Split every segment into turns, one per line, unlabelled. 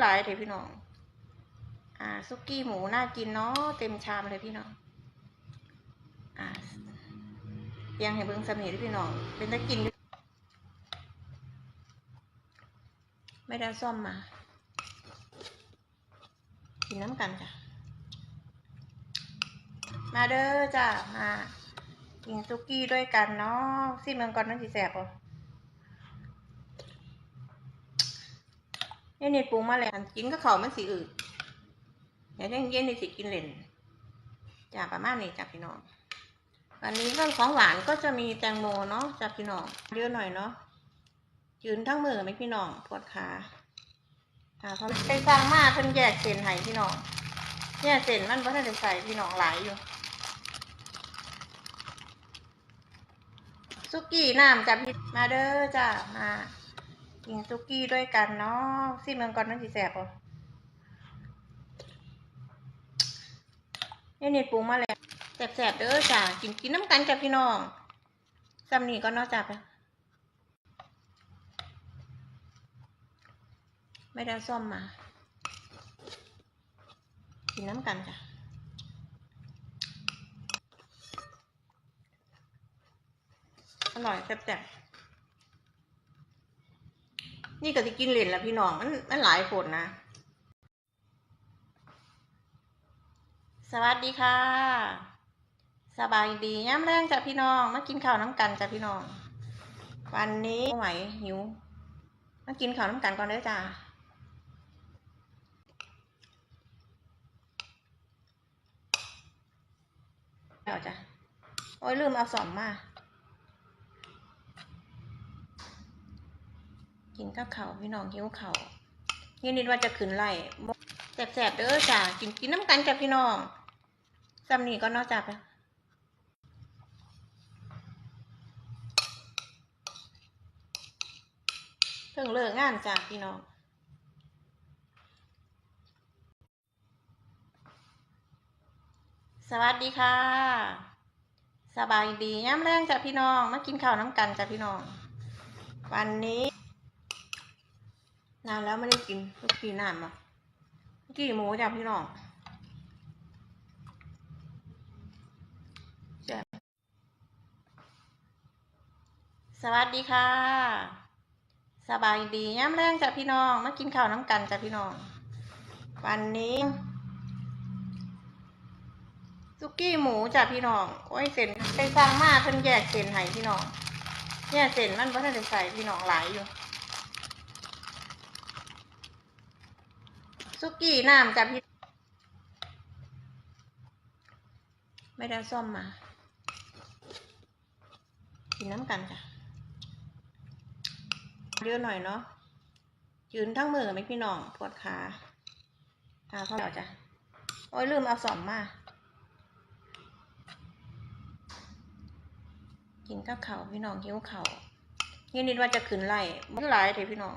หลายเลยพี่น้อง อ่าซุกี้หมูน่ากินเนาะเต็มชามเลยพี่น้อง อ่ายังให้เบิ่งสำนีด้อพี่น้อง เป็นตะกิน ไม่ได้ซ่อมมา กินน้ำกันจ้ะ มาเด้อจ้ะ มากินซุกี้ด้วยกันเนาะซิเมืองก่อนนั่นสิแสบป่ะ เนี่ยนี่ปรุงมาแล้วกินก็เขามันสีอืดเดี๋ยวเย็นๆนี่สิกินเล่นจ้ะประมาณนี้จ้ะพี่น้องวันนี้ก็ของหวานก็จะมีแตงโมเนาะจ้ะพี่น้องเยอะหน่อยเนาะยืนทั้งมือไหมพี่น้องปวดขาอ่าเขาไปสร้างมากเพิ่นแยกเส้นให้พี่น้องเนี่ยเส้นมันเพราะท่านใส่พี่น้องหลายอยู่ซุกี้น้ำจ้ะพี่มาเด้อจ้ะมา กินซุกี้ด้วยกันเนาะซิเมืองก่อนนั่นสิแสบป่ะเนี่ยเนี่ปรุงมาแล้วแสบๆเด้อจ้ะกินกินน้ำกันจ้ะพี่น้องซ้ำนี่ก็นอกจากไม่ได้ซ่อมมา กินน้ำกันจ้ะอร่อยแซ่บๆ นี่ก็จะกินเหรียญละพี่น้องมันมันหลายคนนะ สวัสดีค่ะ สบายดีย่ำแรงจ้ะพี่น้อง มากินข้าวน้ำกันจ้ะพี่น้อง วันนี้ไหวหิว มากินข้าวน้ำกันก่อนเด้อจ้าเอาจ้ะโอ้ยลืมเอาสอมมา กินข้าวเขาพี่น้องหิวเขายืนนิดว่าจะขึ้นไล่แสบๆเด้อจ้ากินกินน้ำกันจ้ะพี่น้องซ้ำนี่ก็นอกจากเพิ่งเลิกงานจ้ะพี่น้องสวัสดีค่ะ สบายดีย่ำแรงจ้ะพี่น้อง มากินข้าวน้ำกันจ้ะพี่น้อง วันนี้ นานแล้วไม่ได้กินลูกกีนานมากี่หมูจ้ะพี่น้องสวัสดีค่ะ สบายดีย่ำแรงจ้ะพี่น้อง มากินข้าวน้ำกันจ้ะพี่น้อง วันนี้ซุกี้หมูจ้ะพี่น้อง โอ้ยเส้นไปสร้างมาเพิ่นแยกเส้นให้พี่น้องเนี่ยเส้นมันเพราะท่านใส่พี่น้องหลายอยู่ ซุกี้น้ำจ้ะพี่ ไม่ได้ซ่อมมา กินน้ำกันจ้ะเยอะหน่อยเนาะยืนทั้งมือไหมพี่น้องปวดขาตาเขาแล้วจ้ะ โอ้ยลืมเอาสอมมา กินข้าวเขาพี่น้องหิวเขายืนนิดว่าจะขึ้นไล่มันหลายเลยพี่น้อง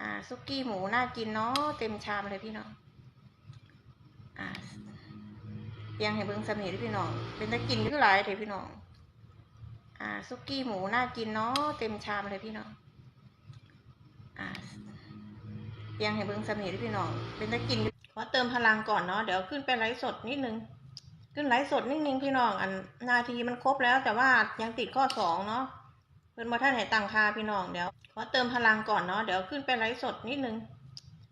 อ่าซุกี้หมูน่ากินเนาะเต็มชามเลยพี่น้องอ่าเตียังให้เบิ่งสำนีเด้อพี่น้อง เป็นตะกินอยู่หลายเลยพี่น้องอ่าซุกี้หมูน่ากินเนาะเต็มชามเลยพี่น้องอ่าเตียังให้เบิ่งสำนีเด้อพี่น้อง เป็นตะกินอยู่ขอเติมพลังก่อนเนาะเดี๋ยวขึ้นไปไลฟ์สดนิดนึงขึ้นไลฟ์สดนิดนึงพี่น้อง อันนาทีมันครบแล้วแต่ว่ายังติดข้อสองเนาะ เพิ่นมาท่านให้ตังค่าพี่น้องเดี๋ยวขอเติมพลังก่อนเนาะเดี๋ยวขึ้นไปไลฟ์สดนิดนึง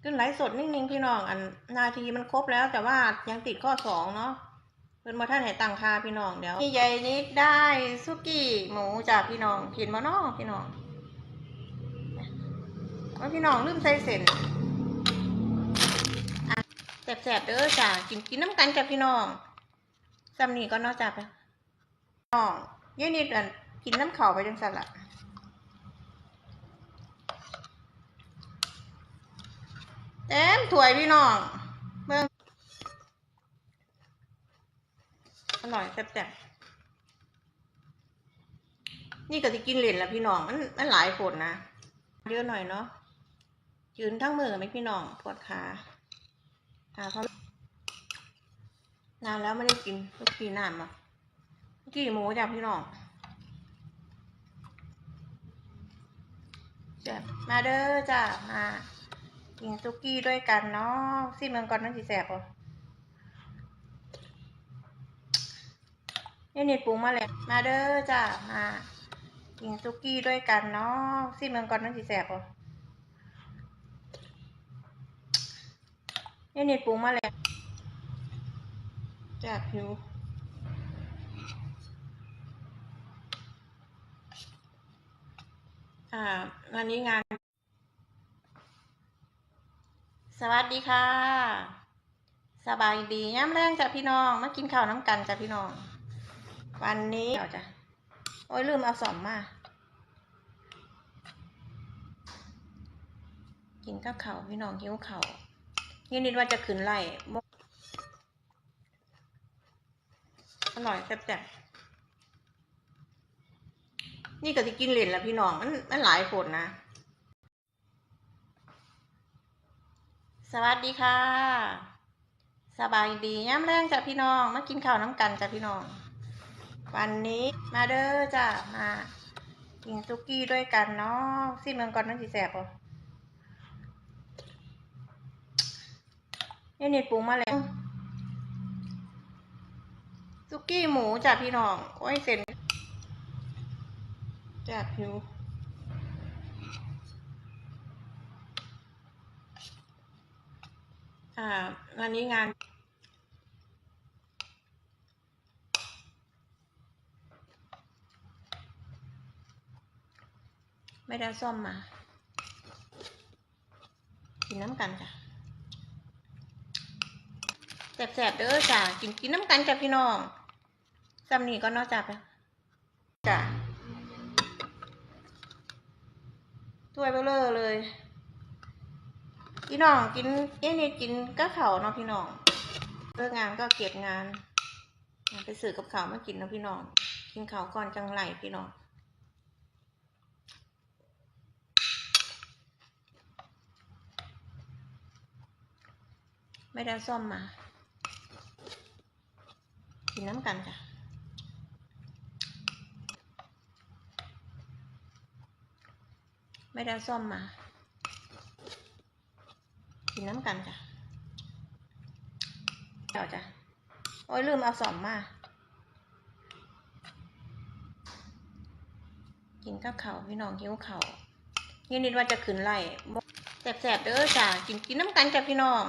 ขึ้นไลฟ์สดนิดนึงพี่น้องอันนาทีมันครบแล้วแต่ว่ายังติดข้อสองเนาะเพิ่นมาท่านให้ตังค่าพี่น้องเดี๋ยวพี่ใหญ่นิดได้ซุกี้หมูจากพี่น้องเห็นบ่เนาะพี่น้องว่าพี่น้องลืมใส่เส้นอะแสบๆเด้อจ้ะกินกินน้ำกันจ้ะพี่น้องซ้ำนี่ก็นอกจากน้องยี่นิดอัน กินน้ำเข่าไปจังสันละเต็มถ้วยพี่น้องเบิ่งอร่อยแซ่บๆนี่ก็จะกินเหรียญละพี่น้องมันมันหลายคนนะเยอะหน่อยเนาะยืนทั้งมือไหมพี่น้องปวดขาตาเขานานแล้วไม่ได้กินลูกกีนานมากี่หมูจ้ะพี่น้อง แซ่บมาเด้อจ้ะมากินซุกี้ด้วยกันเนาะซิเมืองก่อนนั่นสิแสบปะนี่นี่ปรุงมาแล้วมาเด้อจ้ามากินซุกี้ด้วยกันเนาะซิเมืองก่อนนั่นสิแสบปะนี่นี่ปรุงมาแล้วจากผิว อ่าวันนี้งาน สวัสดีค่ะ สบายดีย่ำแรงจ้ะพี่น้อง มากินข้าวน้ำกันจ้ะพี่น้อง วันนี้เอาจ้ะ โอ้ยลืมเอาสอมมา กินข้าวเขาพี่น้องหิวเขายี่นิดว่าจะขืนไล่อร่อยแซ่บๆ นี่ก็จะกินเหรียญแล้วพี่น้องมันมันหลายคนนะ สวัสดีค่ะ สบายดีย่ำแรงจ้ะพี่น้อง มากินข้าวน้ำกันจ้ะพี่น้อง วันนี้มาเด้อจ้ะมากินซุกี้ด้วยกันเนาะซิเมืองก่อนนั่นสิแสบป่ะนี่ยเนี่ปรุงมาแล้วซุกี้หมูจ้ะพี่น้อง โอ้ยเส้นจ้ะผิวอ่าวันนี้งานไม่ได้ซ่อมมา กินน้ำกันจ้ะแสบๆเด้อจ้ะ กินกินน้ำกันจ้ะพี่น้องซ้ำนี่ก็นอกจากแล้วจ้ะ ถ้วยเบลเลอร์เลย พี่น้องกินเอ้นี่กินก็เขาเนาะพี่น้องเลิกงานก็เก็บงาน ไปซื้อกับเขามากินเนาะพี่น้อง กินเขาก่อนจังไหลพี่น้องไม่ได้ซ่อมมา กินน้ำกันจ้ะ ไม่ได้ซ่อมมา กินน้ำกันจ้ะเดี๋ยวจ้ะ โอ้ยลืมเอาสอมมา กินข้าวเขาพี่น้องหิวเขายี่นิดว่าจะขืนไล่แสบๆเด้อจ้ะ กินกินน้ำกันจ้ะพี่น้อง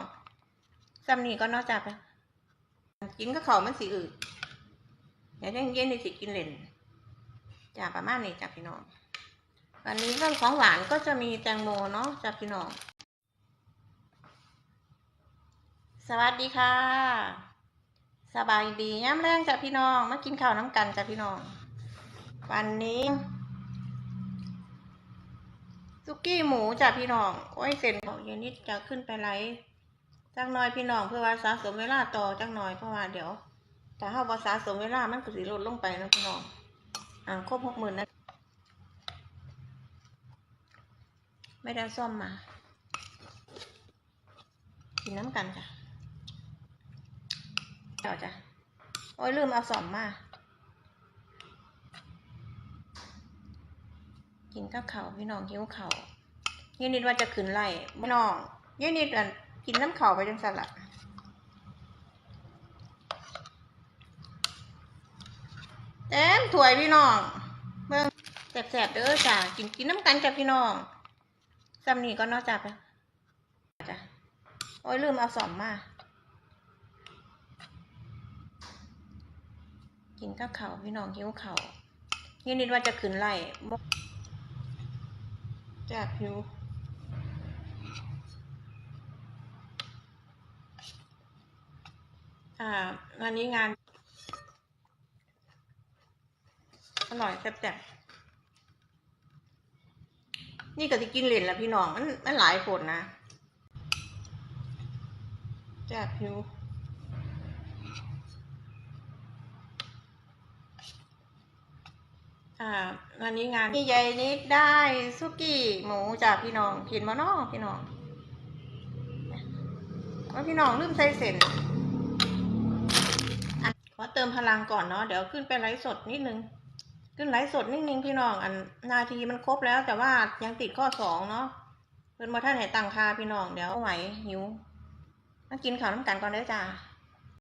ซ้ำนี่ก็นอกจากแล้วกินข้าวเขามันสิอืดเดี๋ยวเย็นๆนี่สิกินเล่นจ้ะประมาณนี้จ้ะพี่น้อง วันนี้เรื่องของหวานก็จะมีแตงโมเนาะจ้ะพี่น้อง สวัสดีค่ะ สบายดีย่ำแรงจ้ะพี่น้องมากินข้าวน้ำกันจ้ะพี่น้อง วันนี้ซุกี้หมูจ้ะพี่น้องโอ้ยเส้นของเยนิดจะขึ้นไปไลฟ์จักหน่อยพี่น้องเพื่อว่าสะสมเวลาต่อจักหน่อยเพราะว่าเดี๋ยวแต่ถ้าเฮาสะสมเวลามันก็สิลดลงไปนะพี่น้องอ่าครบหกหมื่นนะ ไม่ได้ซ่อมมา กินน้ำกันจ้ะเดี๋ยวจ้ะ โอ้ยลืมเอาสอมมา กินข้าวเขาพี่น้องหิวเขายี่นิดว่าจะขืนไล่พี่น้องยี่นิดอันกินน้ำเขาไปจังสันละเต็มถ้วยพี่น้องเบิ่งแสบๆเด้อจ้ะกินกินน้ำกันจ้ะพี่น้อง ซ้ำนี่ก็นอกจากแล้วจ้ะโอ้ยลืมเอาสอมมา กินข้าวเขาพี่น้องหิวเขายี่นิดว่าจะขืนไล่จากผิวอ่าวันนี้งานอร่อยแซ่บๆ นี่ก็จะกินเหรียญแล้วพี่น้อง มันมันหลายคนนะจากผิวอ่าวันนี้งานพี่ใหญ่นิดได้ซุกี้หมูจากพี่น้องเห็นมาเนาะพี่น้องว่าพี่น้องลืมใส่เส้นขอเติมพลังก่อนเนาะเดี๋ยวขึ้นไปไลฟ์สดนิดนึง ขึ้นไลฟ์สดนิดนึงพี่น้อง อันนาทีมันครบแล้วแต่ว่ายังติดข้อสองเนาะเพิ่นมาท่านให้ตั้งค่าพี่น้องเดี๋ยวไหวหิวมากินข้าวน้ำกันก่อนเด้จ้า